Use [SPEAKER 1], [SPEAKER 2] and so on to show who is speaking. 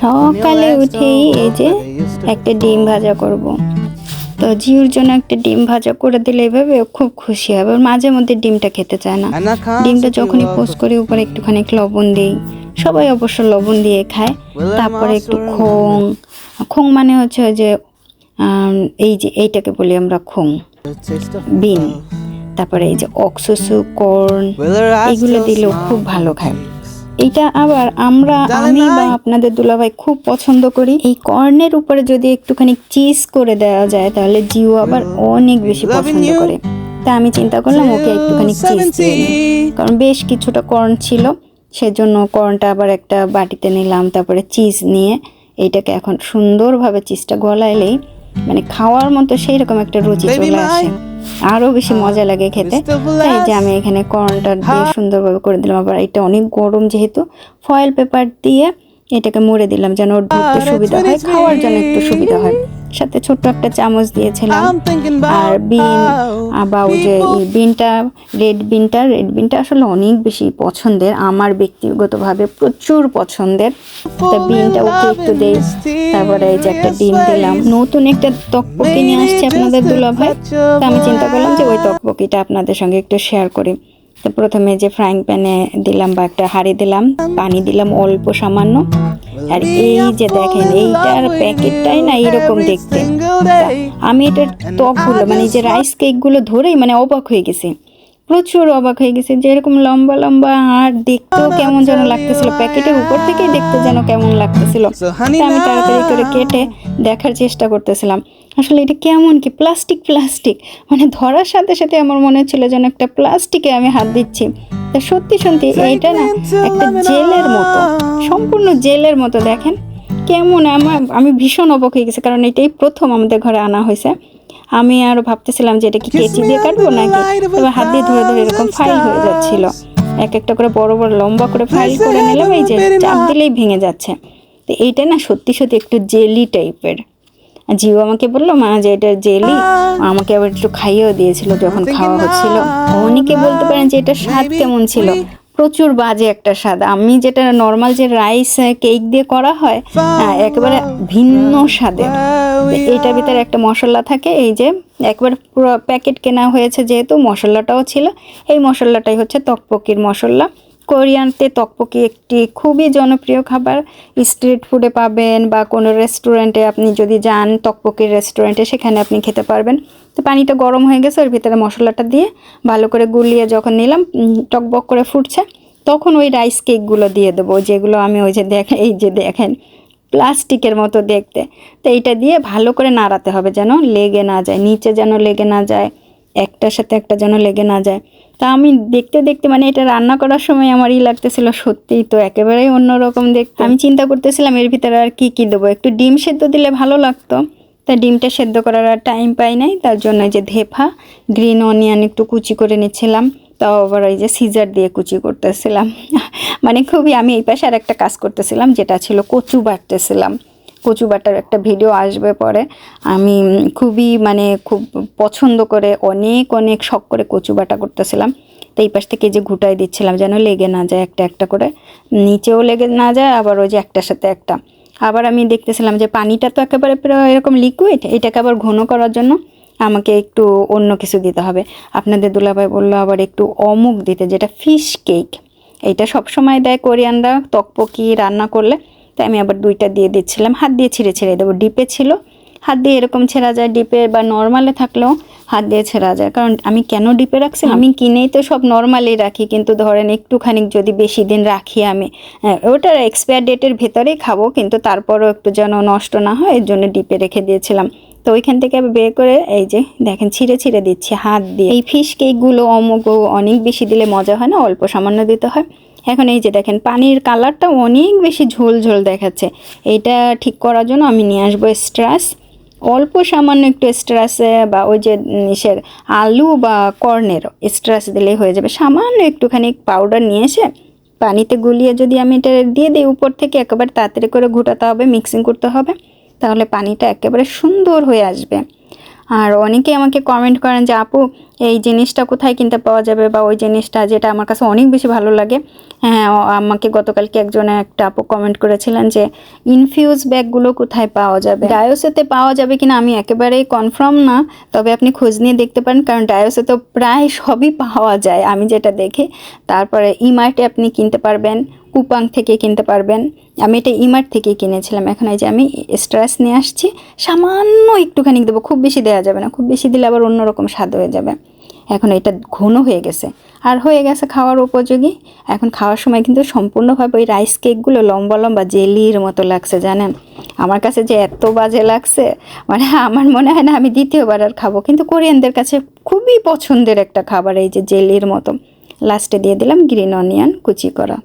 [SPEAKER 1] সকালে উঠেই এই যে একটা ডিম ভাজা করব। তো জিউর জন্য একটা ডিম ভাজা করে দিলে এভাবে খুব খুশি হবে। মাঝে মধ্যে ডিমটা খেতে চায় না। ডিমটা যখনই পোস্ট করি উপরে একটুখানি লবণ দিই। সবাই অবশ্য লবণ দিয়ে খায়। তারপরে একটু খোং। খোং মানে হচ্ছে ওই যে এই যে এইটাকে বলি আমরা খোং। বিন। তারপরে এই যে অক্সসু কর্ন এগুলো দিলেও খুব ভালো খায়। এটা আবার আমরা আমি বা আপনাদের দুলাভাই খুব পছন্দ করি। এই কর্নের উপরে যদি একটুখানি চিজ করে দেওয়া যায় তাহলে জিও আবার অনেক বেশি পছন্দ করে। তা আমি চিন্তা করলাম ওকে একটুখানি চিজ দিয়ে কারণ বেশ কিছুটা কর্ন ছিল সেজন্য কর্নটা আবার একটা বাটিতে নিলাম তারপরে চিজ নিয়ে। এইটাকে এখন সুন্দরভাবে চিজটা গলাইলেই মানে খাওয়ার মতো সেই রকম একটা রুচি চলে আসে। আরও বেশি মজা লাগে খেতে। তাই যে আমি এখানে কর্নটা দিয়ে সুন্দরভাবে করে দিলাম আবার এটা অনেক গরম যেহেতু ফয়েল পেপার দিয়ে এটাকে মুড়ে দিলাম যেন ওর ঢুকতে সুবিধা হয় খাওয়ার জন্য একটু সুবিধা হয়। সাথে ছোট্ট একটা চামচ দিয়েছিলাম। আর বিন আবার ওই যে বিনটা রেড বিনটা রেড বিনটা আসলে অনেক বেশি পছন্দের আমার ব্যক্তিগতভাবে প্রচুর পছন্দের। তা বিনটা ওকে একটু দেই তারপরে এই যে একটা ডিম দিলাম। নতুন একটা তকপকি নিয়ে আসছে আপনাদের দুলাভাই। তা আমি চিন্তা করলাম যে ওই তকপকিটা আপনাদের সঙ্গে একটু শেয়ার করি। তো প্রথমে যে ফ্রাইং প্যানে দিলাম বা একটা হাঁড়ি দিলাম পানি দিলাম অল্প সামান্য। আর এই যে দেখেন এইটার প্যাকেটটাই না এরকম দেখতে। আমি এটার ত্বকগুলো মানে যে রাইস কেকগুলো ধরেই মানে অবাক হয়ে গেছি। প্রচুর অবাক হয়ে গেছে যে এরকম লম্বা লম্বা আর দেখতেও কেমন যেন লাগতেছিল প্যাকেটের উপর থেকেই দেখতে যেন কেমন লাগতেছিল। আমি তাড়াতাড়ি করে কেটে দেখার চেষ্টা করতেছিলাম। আসলে এটা কেমন কি প্লাস্টিক প্লাস্টিক। মানে ধরার সাথে সাথে আমার মনে হচ্ছিল যেন একটা প্লাস্টিকে আমি হাত দিচ্ছি। সত্যি সত্যি এইটা না একটা জেলের মতো সম্পূর্ণ জেলের মতো দেখেন। কেমন আমার আমি ভীষণ অবাক হয়ে গেছি কারণ এটাই প্রথম আমাদের ঘরে আনা হয়েছে। আমি আরও ভাবতেছিলাম যে এটা কি কেচি দিয়ে কাটবো নাকি? তবে হাত দিয়ে ধরে ধরে এরকম ফাইল হয়ে যাচ্ছিল। এক একটা করে বড় বড় লম্বা করে ফাইল করে নিলাম এই যে চাপ দিলেই ভেঙে যাচ্ছে। তো এইটা না সত্যি সত্যি একটু জেলি টাইপের জিও আমাকে বলল মা যে এটা জেলি আমাকে আবার একটু খাইয়েও দিয়েছিল যখন খাওয়া হচ্ছিল। অনেকে বলতে পারেন যে এটা স্বাদ কেমন ছিল। প্রচুর বাজে একটা স্বাদ। আমি যেটা নর্মাল যে রাইস কেক দিয়ে করা হয় একেবারে ভিন্ন স্বাদের। এটার ভিতরে একটা মশলা থাকে এই যে একবার পুরো প্যাকেট কেনা হয়েছে যেহেতু মশলাটাও ছিল এই মশলাটাই হচ্ছে তকপকির মশলা। কোরিয়ানতে তকপকি একটি খুবই জনপ্রিয় খাবার। স্ট্রিট ফুডে পাবেন বা কোনো রেস্টুরেন্টে আপনি যদি যান তকপকির রেস্টুরেন্টে সেখানে আপনি খেতে পারবেন। তো পানিটা গরম হয়ে গেছে, ওর ভিতরে মশলাটা দিয়ে ভালো করে গুলিয়ে যখন নিলাম টকবক করে ফুটছে, তখন ওই রাইস কেকগুলো দিয়ে দেবো, যেগুলো আমি ওই যে দেখেন এই যে দেখেন, প্লাস্টিকের মতো দেখতে। তো এইটা দিয়ে ভালো করে নাড়াতে হবে যেন লেগে না যায়, নিচে যেন লেগে না যায়, একটার সাথে একটা যেন লেগে না যায়। তা আমি দেখতে দেখতে মানে এটা রান্না করার সময় আমারই লাগতেছিল সত্যিই তো একেবারেই অন্যরকম দেখতে। আমি চিন্তা করতেছিলাম এর ভিতরে আর কি কি দেবো? একটু ডিম সেদ্ধ দিলে ভালো লাগতো। তা ডিমটা সেদ্ধ করার আর টাইম পাই নাই, তার জন্য যে ধেফা গ্রিন অনিয়ন একটু কুচি করে নিচ্ছিলাম। তাও আবার ওই যে সিজার দিয়ে কুচি করতেছিলাম। মানে খুবই আমি এই পাশে আর একটা কাজ করতেছিলাম, যেটা ছিল কচু বাটতেছিলাম। কচু বাটার একটা ভিডিও আসবে পরে। আমি খুবই মানে খুব পছন্দ করে, অনেক অনেক শখ করে কচু বাটা করতেছিলাম। তো এই পাশ থেকে যে ঘুটাই দিচ্ছিলাম, যেন লেগে না যায় একটা একটা করে। নিচেও লেগে না যায়, আবার ওই যে একটার সাথে একটা। আবার আমি দেখতেছিলাম যে পানিটা তো একেবারে প্রায় এরকম লিকুইড এটাকে আবার ঘন করার জন্য আমাকে একটু অন্য কিছু দিতে হবে। আপনাদের দুলাভাই বলল আবার একটু অমুক দিতে, যেটা ফিশ কেক এইটা সব সময় দেয় কোরিয়ানরা তকপকি রান্না করলে। তাই আমি আবার দুইটা দিয়ে দিচ্ছিলাম। হাত দিয়ে ছিঁড়ে ছিঁড়ে দেবো। ডিপে ছিল। হাত দিয়ে এরকম ছেঁড়া যায়। ডিপে বা নর্মালে থাকলেও হাত দিয়ে ছেঁড়া যায়। কারণ আমি কেন ডিপে রাখছি? আমি কিনেই তো সব নর্মালি রাখি। কিন্তু ধরেন একটুখানি যদি বেশি দিন রাখি আমি ওটার এক্সপায়ার ডেটের ভেতরেই খাব। কিন্তু তারপরও একটু যেন নষ্ট না হয় এর জন্য ডিপে রেখে দিয়েছিলাম। তো ওইখান থেকে বের করে এই যে দেখেন ছিঁড়ে ছিঁড়ে দিচ্ছি, হাত দিয়ে। এই ফিশ কেকগুলো অমুক অনেক বেশি দিলে মজা হয় না? অল্প সামান্য দিতে হয়। এখন এই যে দেখেন, পানির কালারটা অনেক বেশি ঝোল ঝোল দেখাচ্ছে। এটা ঠিক করার জন্য আমি নিয়ে আসব স্ট্রাস। অল্প সামান্য একটু স্ট্রাসে বা ওই যে ইসের আলু বা কর্নের স্ট্রাস দিলেই হয়ে যাবে। সামান্য একটুখানি পাউডার নিয়ে এসে পানিতে গুলিয়ে যদি আমি এটা দিয়ে দিই, উপর থেকে একেবারে তাড়াতাড়ি করে ঘোটাতে হবে, মিক্সিং করতে হবে। তাহলে পানিটা একেবারে সুন্দর হয়ে আসবে। আর অনেকে আমাকে কমেন্ট করেন যে, আপু, এই জিনিসটা কোথায় কিনতে পাওয়া যাবে? বা ওই জিনিসটা যেটা আমার কাছে অনেক বেশি ভালো লাগে। হ্যাঁ আমাকে গতকালকে একজন একটা আপু কমেন্ট করেছিলেন যে ইনফিউজ ব্যাগগুলো কোথায় পাওয়া যাবে? ডায়োসেতে পাওয়া যাবে কিনা আমি একেবারেই কনফার্ম না, তবে আপনি খোঁজ নিয়ে দেখতে পারেন, কারণ ডায়োসে তো প্রায় সবই পাওয়া যায়, আমি যেটা দেখি। তারপরে ইমার্টে আপনি কিনতে পারবেন। কুপাং থেকে কিনতে পারবেন। আমি এটা ইমার্ট থেকে কিনেছিলাম। এখন এই যে আমি স্ট্রাস নিয়ে আসছি, সামান্য একটুখানি দেবো, খুব বেশি দেওয়া যাবে না। খুব বেশি দিলে আবার অন্যরকম স্বাদ হয়ে যাবে। এখন এটা ঘন হয়ে গেছে। আর হয়ে গেছে খাওয়ার উপযোগী। এখন খাওয়ার সময় কিন্তু সম্পূর্ণভাবে ওই রাইস কেকগুলো লম্বা লম্বা জেলির মতো লাগছে, জানেন? আমার কাছে যে এত বাজে লাগছে মানে আমার মনে হয় না আমি দ্বিতীয়বার আর খাব। কিন্তু কোরিয়ানদের কাছে খুবই পছন্দের একটা খাবার, এই যে জেলির মতো। লাস্টে দিয়ে দিলাম গ্রিন অনিয়ন কুচি করা।